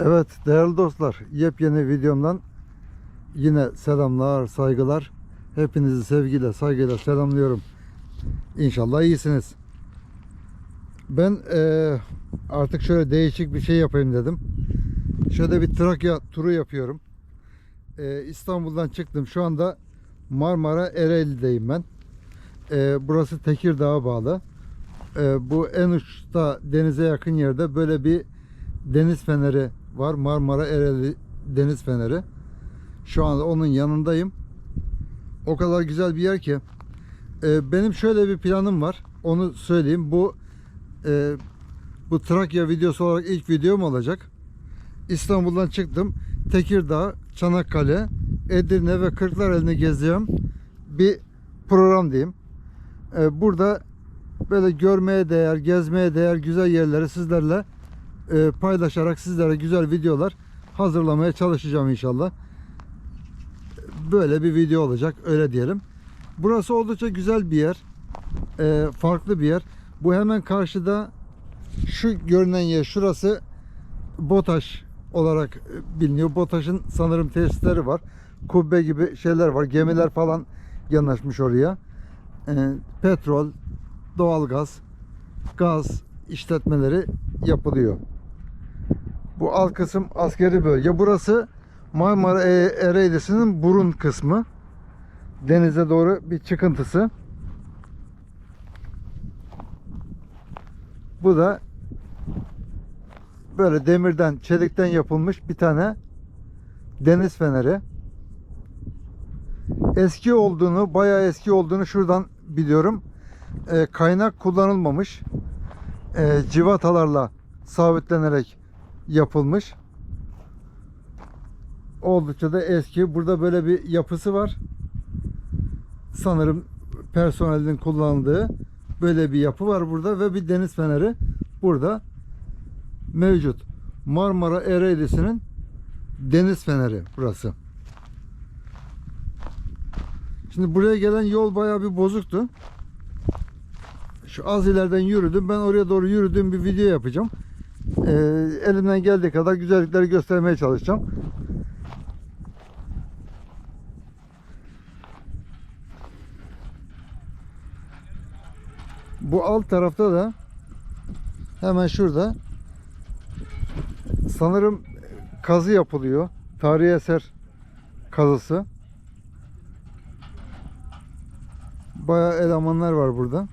Evet değerli dostlar yepyeni videomdan yine selamlar saygılar. Hepinizi sevgiyle saygıyla selamlıyorum. İnşallah iyisiniz. Ben eee, artık şöyle değişik bir şey yapayım dedim. Şöyle bir Trakya turu yapıyorum. Eee, İstanbul'dan çıktım. Şu anda Marmara Ereğli'deyim ben. Eee, burası Tekirdağ'a bağlı. Eee, bu en uçta denize yakın yerde böyle bir deniz feneri var. Marmara Ereğli Deniz Feneri. Şu anda onun yanındayım. O kadar güzel bir yer ki. Ee, benim şöyle bir planım var. Onu söyleyeyim. Bu e, bu Trakya videosu olarak ilk videom olacak. İstanbul'dan çıktım. Tekirdağ, Çanakkale, Edirne ve Kırklareli'ni gezeceğim. Bir program diyeyim. Ee, burada böyle görmeye değer, gezmeye değer güzel yerleri sizlerle e, paylaşarak sizlere güzel videolar hazırlamaya çalışacağım inşallah. Böyle bir video olacak öyle diyelim. Burası oldukça güzel bir yer. E, farklı bir yer. Bu hemen karşıda şu görünen yer şurası BOTAŞ olarak e, biliniyor. BOTAŞ'ın sanırım tesisleri var. Kubbe gibi şeyler var. Gemiler falan yanaşmış oraya. E, petrol, doğalgaz, gaz işletmeleri yapılıyor. Bu alt kısım askeri bölge. Burası Marmara E- Ereğlisi'nin burun kısmı. Denize doğru bir çıkıntısı. Bu da böyle demirden, çelikten yapılmış bir tane deniz feneri. Eski olduğunu, bayağı eski olduğunu şuradan biliyorum. Ee, kaynak kullanılmamış. Ee, civatalarla sabitlenerek yapılmış. Oldukça da eski. Burada böyle bir yapısı var. Sanırım personelin kullandığı böyle bir yapı var burada ve bir deniz feneri burada mevcut. Marmara Ereğlisi'nin deniz feneri burası. Şimdi buraya gelen yol bayağı bir bozuktu. Şu az ileriden yürüdüm. Ben oraya doğru yürüdüğüm bir video yapacağım. Ee, elimden geldiği kadar güzellikleri göstermeye çalışacağım. Bu alt tarafta da hemen şurada sanırım kazı yapılıyor. Tarihi eser kazısı. Bayağı elemanlar var burada.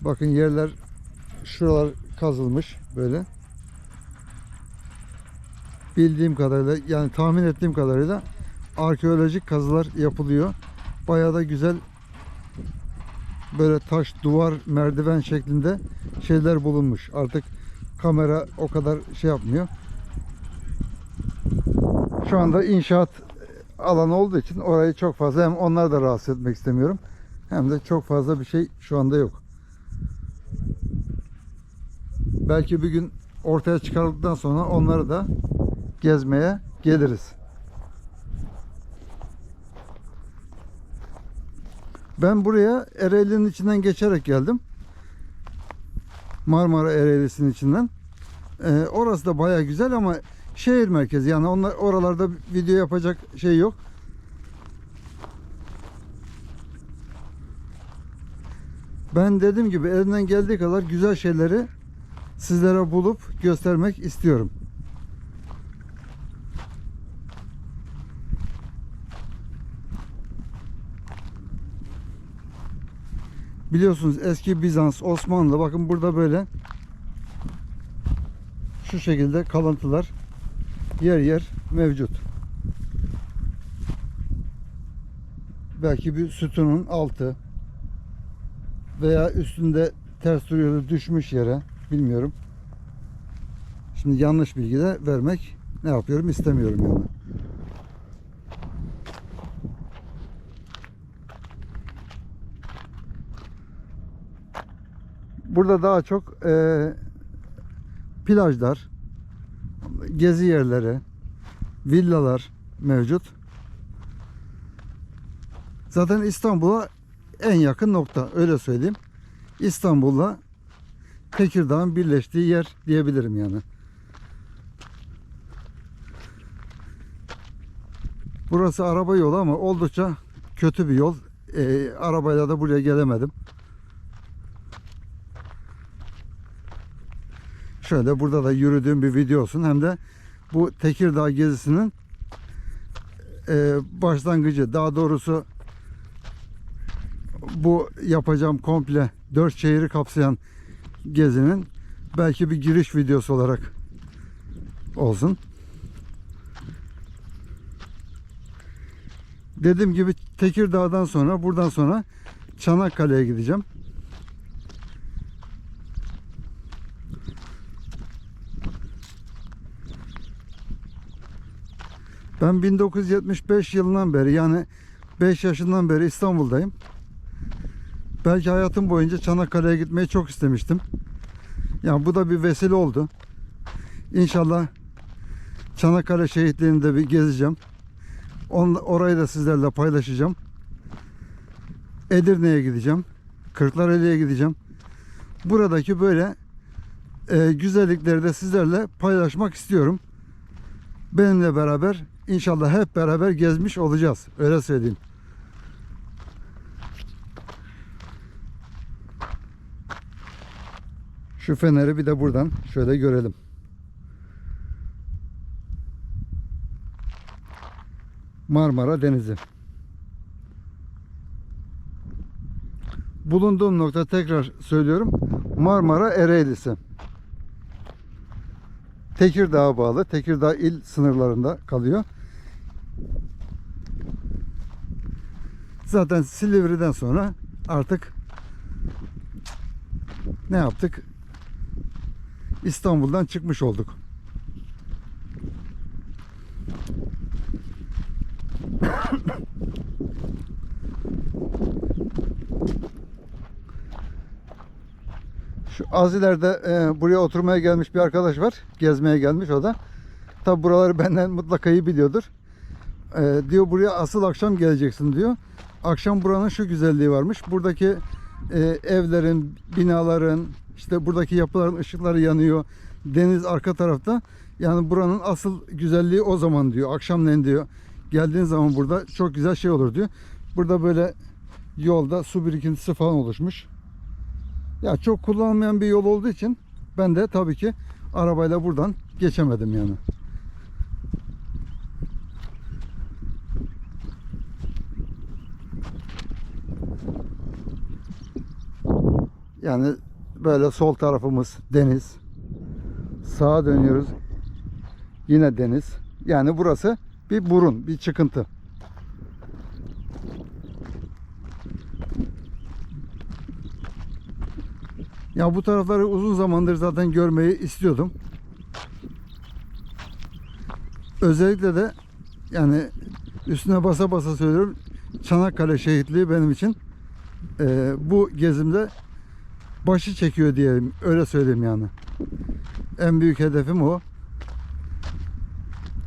Bakın yerler şuralar kazılmış böyle. Bildiğim kadarıyla yani tahmin ettiğim kadarıyla arkeolojik kazılar yapılıyor. Bayağı da güzel böyle taş, duvar, merdiven şeklinde şeyler bulunmuş. Artık kamera o kadar şey yapmıyor. Şu anda inşaat alanı olduğu için orayı çok fazla hem onları da rahatsız etmek istemiyorum. Hem de çok fazla bir şey şu anda yok. Belki bir gün ortaya çıkarıldıktan sonra onları da gezmeye geliriz. Ben buraya Ereğli'nin içinden geçerek geldim. Marmara Ereğlisi'nin içinden. Ee, orası da baya güzel ama şehir merkezi yani onlar oralarda video yapacak şey yok. Ben dediğim gibi elimden geldiği kadar güzel şeyleri sizlere bulup göstermek istiyorum. Biliyorsunuz eski Bizans, Osmanlı bakın burada böyle şu şekilde kalıntılar yer yer mevcut. Belki bir sütunun altı veya üstünde ters duruyordu düşmüş yere bilmiyorum. Şimdi yanlış bilgi de vermek ne yapıyorum istemiyorum yani. Burada daha çok e, plajlar, gezi yerleri, villalar mevcut. Zaten İstanbul'a en yakın nokta öyle söyleyeyim. İstanbul'la Tekirdağ'ın birleştiği yer diyebilirim yani. Burası araba yolu ama oldukça kötü bir yol. E, arabayla da buraya gelemedim. Şöyle burada da yürüdüğüm bir video olsun. Hem de bu Tekirdağ gezisinin e, başlangıcı. Daha doğrusu bu yapacağım komple dört şehri kapsayan gezinin belki bir giriş videosu olarak olsun. Dediğim gibi Tekirdağ'dan sonra buradan sonra Çanakkale'ye gideceğim. Ben 1975 yılından beri yani 5 yaşından beri İstanbul'dayım. Belki hayatım boyunca Çanakkale'ye gitmeyi çok istemiştim. Yani bu da bir vesile oldu. İnşallah Çanakkale şehitliğini de bir gezeceğim. Orayı da sizlerle paylaşacağım. Edirne'ye gideceğim. Kırklareli'ye gideceğim. Buradaki böyle e, güzellikleri de sizlerle paylaşmak istiyorum. Benimle beraber inşallah hep beraber gezmiş olacağız. Öyle söyleyeyim. Şu feneri bir de buradan şöyle görelim. Marmara Denizi. Bulunduğum nokta tekrar söylüyorum. Marmara Ereğlisi. Tekirdağ'a bağlı. Tekirdağ il sınırlarında kalıyor. Zaten Silivri'den sonra artık ne yaptık? İstanbul'dan çıkmış olduk. Şu az ileride e, buraya oturmaya gelmiş bir arkadaş var. Gezmeye gelmiş o da. Tabi buraları benden mutlaka iyi biliyordur. E, diyor buraya asıl akşam geleceksin diyor. Akşam buranın şu güzelliği varmış. Buradaki e, evlerin, binaların, işte buradaki yapıların ışıkları yanıyor. Deniz arka tarafta. Yani buranın asıl güzelliği o zaman diyor. Akşamleyin diyor. Geldiğin zaman burada çok güzel şey olur diyor. Burada böyle yolda su birikintisi falan oluşmuş. Ya çok kullanılmayan bir yol olduğu için ben de tabii ki arabayla buradan geçemedim yani. Yani böyle sol tarafımız deniz. Sağa dönüyoruz. Yine deniz. Yani burası bir burun, bir çıkıntı. Ya bu tarafları uzun zamandır zaten görmeyi istiyordum. Özellikle de yani üstüne basa basa söylüyorum. Çanakkale şehitliği benim için e, bu gezimde başı çekiyor diyelim. Öyle söyleyeyim yani. En büyük hedefim o.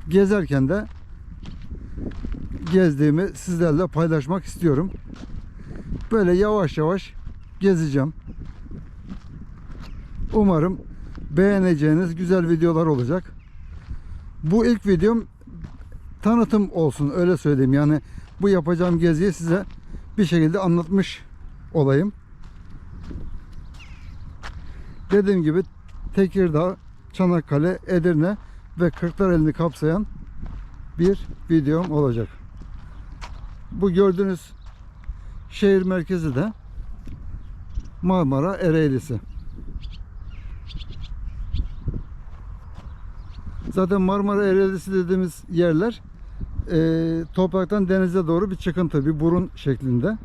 Gezerken de gezdiğimi sizlerle paylaşmak istiyorum. Böyle yavaş yavaş gezeceğim. Umarım beğeneceğiniz güzel videolar olacak. Bu ilk videom tanıtım olsun öyle söyleyeyim. Yani bu yapacağım geziyi size bir şekilde anlatmış olayım. Dediğim gibi Tekirdağ, Çanakkale, Edirne ve Kırklareli'ni kapsayan bir videom olacak. Bu gördüğünüz şehir merkezi de Marmara Ereğlisi. Zaten Marmara Ereğlisi dediğimiz yerler e, topraktan denize doğru bir çıkıntı, bir burun şeklinde.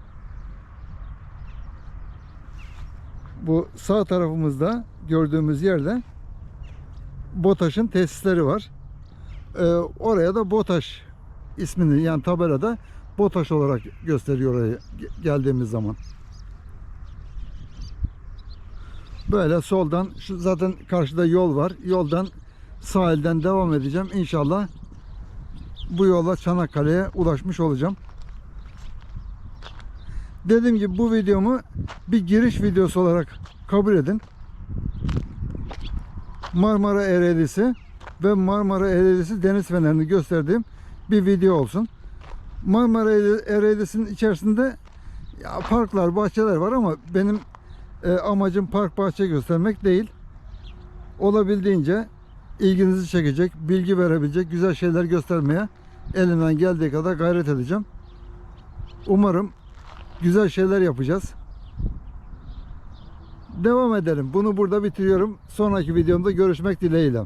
Bu sağ tarafımızda gördüğümüz yerde BOTAŞ'ın tesisleri var. E, oraya da BOTAŞ ismini yani tabelada BOTAŞ olarak gösteriyor oraya geldiğimiz zaman. Böyle soldan şu zaten karşıda yol var. Yoldan sahilden devam edeceğim. İnşallah bu yola Çanakkale'ye ulaşmış olacağım. Dediğim gibi bu videomu bir giriş videosu olarak kabul edin. Marmara Ereğlisi ve Marmara Ereğlisi deniz fenerini gösterdiğim bir video olsun. Marmara Ereğlisi'nin içerisinde ya parklar, bahçeler var ama benim e, amacım park bahçe göstermek değil. Olabildiğince ilginizi çekecek, bilgi verebilecek güzel şeyler göstermeye elimden geldiği kadar gayret edeceğim. Umarım güzel şeyler yapacağız. Devam edelim. Bunu burada bitiriyorum. Sonraki videomda görüşmek dileğiyle.